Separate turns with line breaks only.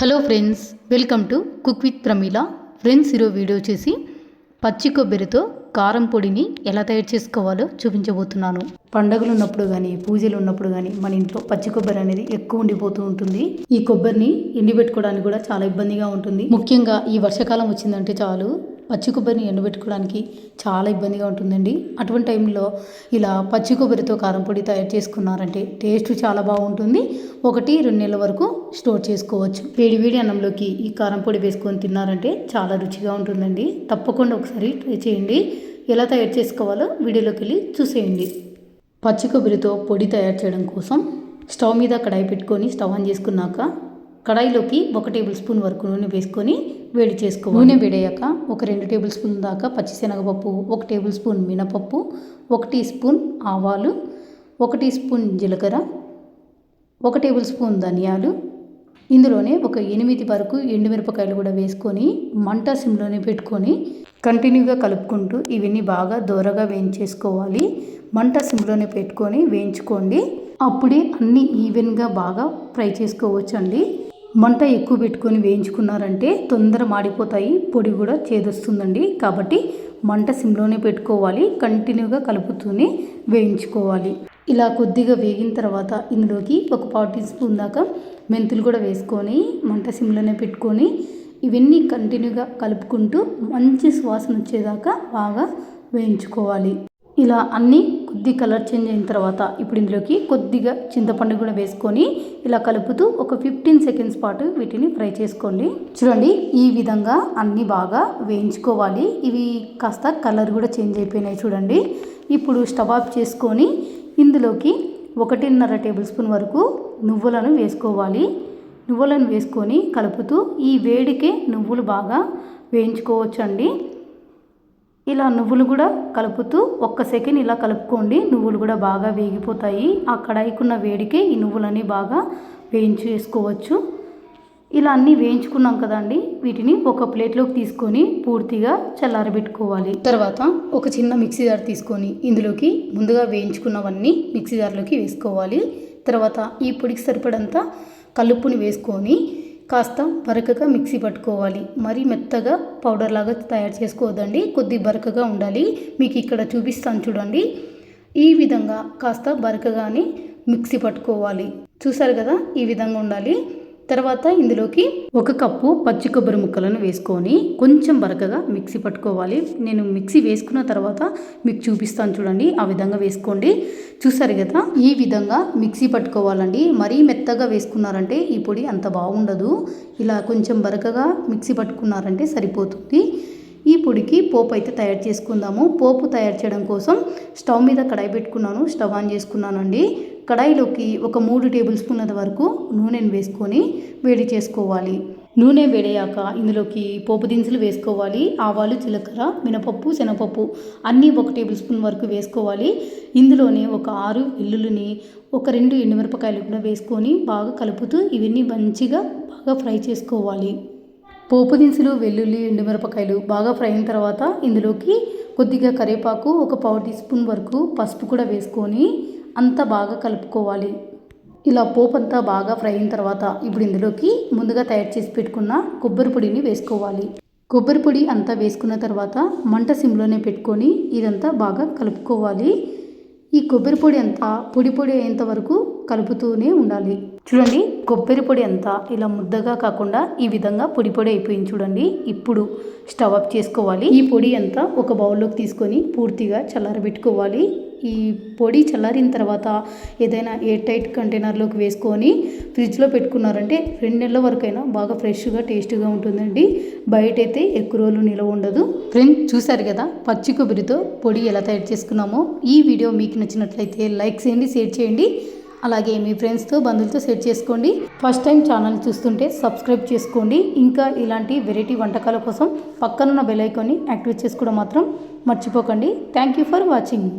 Hello friends welcome to cook with Pramila. Friends ఈరోజు video చేసి పచ్చి కొబ్బరితో కారం పొడిని ఎలా తయారు చేసుకోవాలో చూపించబోతున్నాను. పండగలు ఉన్నప్పుడు కానీ పూజలు ఉన్నప్పుడు కానీ మన ఇంట్లో పచ్చి కొబ్బరి అనేది ఎక్కువ ఉండిపోతూ ఉంటుంది. ఈ కొబ్బరిని ఎండిపెట్టుకోవడానికి కూడా చాలా ఇబ్బందిగా ఉంటుంది. ముఖ్యంగా ఈ వర్షాకాలం వచ్చిందంటే చాలు. పచ్చి కొబ్బరిని ఎండబెట్టుకోవడానికి చాలా ఇబ్బందిగా ఉంటుందండి. అటువంటి టైంలో ఇలా పచ్చి కొబ్బరితో కారం పొడి తయారు చేసుకున్నారంటే టేస్ట్ చాలా బాగుంటుంది. ఒకటి రెండు నెలల వరకు స్టోర్ చేసుకోవచ్చు. వేడి వేడి అన్నంలోకి ఈ కారం పొడి వేసుకొని తిన్నారంటే చాలా రుచిగా ఉంటుందండి. తప్పకుండా ఒకసారి ట్రై చేయండి. ఎలా తయారు చేసుకోవాలో వీడియోలోకి వెళ్ళి చూసేయండి. పచ్చి కొబ్బరితో పొడి తయారు చేయడం కోసం స్టవ్ మీద కడాయి పెట్టుకొని స్టవ్ ఆన్ చేసుకున్నాక కడాయిలోకి ఒక టేబుల్ స్పూన్ వరకు నూనె వేసుకొని వేడి చేసుకోవాలి. నూనె వేడయ్యాక ఒక రెండు టేబుల్ స్పూన్ దాకా పచ్చిశనగపప్పు ఒక టేబుల్ స్పూన్ మినపప్పు ఒక టీ స్పూన్ ఆవాలు ఒక టీ స్పూన్ జీలకర్ర ఒక టేబుల్ స్పూన్ ధనియాలు. ఇందులోనే ఒక ఎనిమిది వరకు ఎండుమిరపకాయలు కూడా వేసుకొని మంట సిమ్లోనే పెట్టుకొని కంటిన్యూగా కలుపుకుంటూ ఇవన్నీ బాగా దూరగా వేయించేసుకోవాలి. మంట సిమ్లోనే పెట్టుకొని వేయించుకోండి. అప్పుడే అన్నీ ఈవెన్గా బాగా ఫ్రై చేసుకోవచ్చు అండి మంట ఎక్కువ పెట్టుకొని వేయించుకున్నారంటే తొందర మాడిపోతాయి పొడి కూడా చేదొస్తుందండి. కాబట్టి మంట సిమ్లోనే పెట్టుకోవాలి కంటిన్యూగా కలుపుతూనే వేయించుకోవాలి. ఇలా కొద్దిగా వేగిన తర్వాత ఇందులోకి ఒక పావు టీ స్పూన్ దాకా మెంతులు కూడా వేసుకొని మంట సిమ్లోనే పెట్టుకొని ఇవన్నీ కంటిన్యూగా కలుపుకుంటూ మంచి సువాసన వచ్చేదాకా బాగా వేయించుకోవాలి. ఇలా అన్నీ కొద్ది కలర్ చేంజ్ అయిన తర్వాత ఇప్పుడు ఇందులోకి కొద్దిగా చింతపండు కూడా వేసుకొని ఇలా కలుపుతూ ఒక ఫిఫ్టీన్ సెకండ్స్ పాటు వీటిని ఫ్రై చేసుకోండి. చూడండి ఈ విధంగా అన్నీ బాగా వేయించుకోవాలి. ఇవి కాస్త కలర్ కూడా చేంజ్ అయిపోయినాయి చూడండి. ఇప్పుడు స్టవ్ ఆఫ్ చేసుకొని ఇందులోకి ఒకటిన్నర టేబుల్ స్పూన్ వరకు నువ్వులను వేసుకోవాలి. నువ్వులను వేసుకొని కలుపుతూ ఈ వేడికే నువ్వులు బాగా వేయించుకోవచ్చండి. ఇలా నువ్వులు కూడా కలుపుతూ ఒక్క సెకండ్ ఇలా కలుపుకోండి. నువ్వులు కూడా బాగా వేగిపోతాయి. ఆ కడాయికున్న వేడికే ఈ నువ్వులన్నీ బాగా వేయించేసుకోవచ్చు. ఇలా అన్నీ వేయించుకున్నాం కదండి. వీటిని ఒక ప్లేట్లోకి తీసుకొని పూర్తిగా చల్లారబెట్టుకోవాలి. తర్వాత ఒక చిన్న మిక్సీ జార్ తీసుకొని ఇందులోకి ముందుగా వేయించుకున్నవన్నీ మిక్సీ జార్లోకి వేసుకోవాలి. తర్వాత ఈ పొడికి సరిపడంత కలుపుని వేసుకొని కాస్త బరకగా మిక్సీ పట్టుకోవాలి. మరీ మెత్తగా పౌడర్ లాగా తయారు చేసుకోవద్దండి. కొద్ది బరకగా ఉండాలి. మీకు ఇక్కడ చూపిస్తాను చూడండి. ఈ విధంగా కాస్త బరకగానే మిక్సీ పట్టుకోవాలి. చూసారు కదా? ఈ విధంగా ఉండాలి. తర్వాత ఇందులోకి ఒక కప్పు పచ్చి కొబ్బరి ముక్కలను వేసుకొని కొంచెం బరకగా మిక్సీ పట్టుకోవాలి. నేను మిక్సీ వేసుకున్న తర్వాత మీకు చూపిస్తాను చూడండి. ఆ విధంగా వేసుకోండి. చూసారు కదా ఈ విధంగా మిక్సీ పట్టుకోవాలండి. మరీ మెత్తగా వేసుకున్నారంటే ఈ పొడి అంత బాగుండదు. ఇలా కొంచెం బరకగా మిక్సీ పట్టుకున్నారంటే సరిపోతుంది. ఈ పొడికి పోపు అయితే తయారు చేసుకుందాము. పోపు తయారు చేయడం కోసం స్టవ్ మీద కడాయి పెట్టుకున్నాను. స్టవ్ ఆన్ చేసుకున్నానండి. కడాయిలోకి ఒక మూడు టేబుల్ స్పూన్ల వరకు నూనెను వేసుకొని వేడి చేసుకోవాలి. నూనె వేడయ్యాక ఇందులోకి పోపు దినుసులు వేసుకోవాలి. ఆవాలు జీలకర్ర మినపప్పు శనగపప్పు అన్నీ ఒక టేబుల్ స్పూన్ వరకు వేసుకోవాలి. ఇందులోనే ఒక ఆరు వెల్లుల్లిని ఒక రెండు ఎండుమిరపకాయలు కూడా వేసుకొని బాగా కలుపుతూ ఇవన్నీ మంచిగా బాగా ఫ్రై చేసుకోవాలి. పోపు దినుసులు వెల్లుల్లి ఎండుమిరపకాయలు బాగా ఫ్రై అయిన తర్వాత ఇందులోకి కొద్దిగా కరివేపాకు ఒక పావు టీ స్పూన్ వరకు పసుపు కూడా వేసుకొని అంతా బాగా కలుపుకోవాలి. ఇలా పోపు అంతా బాగా ఫ్రై అయిన తర్వాత ఇప్పుడు ఇందులోకి ముందుగా తయారు చేసి పెట్టుకున్న కొబ్బరి పొడిని వేసుకోవాలి. కొబ్బరి పొడి అంతా వేసుకున్న తర్వాత మంట సిమ్లోనే పెట్టుకొని ఇదంతా బాగా కలుపుకోవాలి. ఈ కొబ్బరి పొడి అంతా పొడి పొడి అయ్యేంత వరకు కలుపుతూనే ఉండాలి. చూడండి కొబ్బరి పొడి అంతా ఇలా ముద్దగా కాకుండా ఈ విధంగా పొడి పొడి అయిపోయింది చూడండి. ఇప్పుడు స్టవ్ అప్ చేసుకోవాలి. ఈ పొడి అంతా ఒక బౌల్లోకి తీసుకొని పూర్తిగా చల్లారబెట్టుకోవాలి. ఈ పొడి చల్లారిన తర్వాత ఏదైనా ఎయిర్ టైట్ కంటైనర్లోకి వేసుకొని ఫ్రిడ్జ్లో పెట్టుకున్నారంటే రెండు నెలల వరకైనా బాగా ఫ్రెష్గా టేస్ట్గా ఉంటుందండి. బయట అయితే ఎక్కువ రోజులు నిలవ ఉండదు. ఫ్రెండ్స్ చూసారు కదా పచ్చి కొబ్బరితో పొడి ఎలా తయారు చేసుకున్నామో? ఈ వీడియో మీకు నచ్చినట్లయితే లైక్ చేయండి షేర్ చేయండి. అలాగే మీ ఫ్రెండ్స్తో బంధువులతో షేర్ చేసుకోండి. ఫస్ట్ టైం ఛానల్ చూస్తుంటే సబ్స్క్రైబ్ చేసుకోండి. ఇంకా ఇలాంటి వెరైటీ వంటకాల కోసం పక్కనున్న బెల్ ఐకాన్ని యాక్టివేట్ చేసుకోవడం మాత్రం మర్చిపోకండి. Thank you for watching.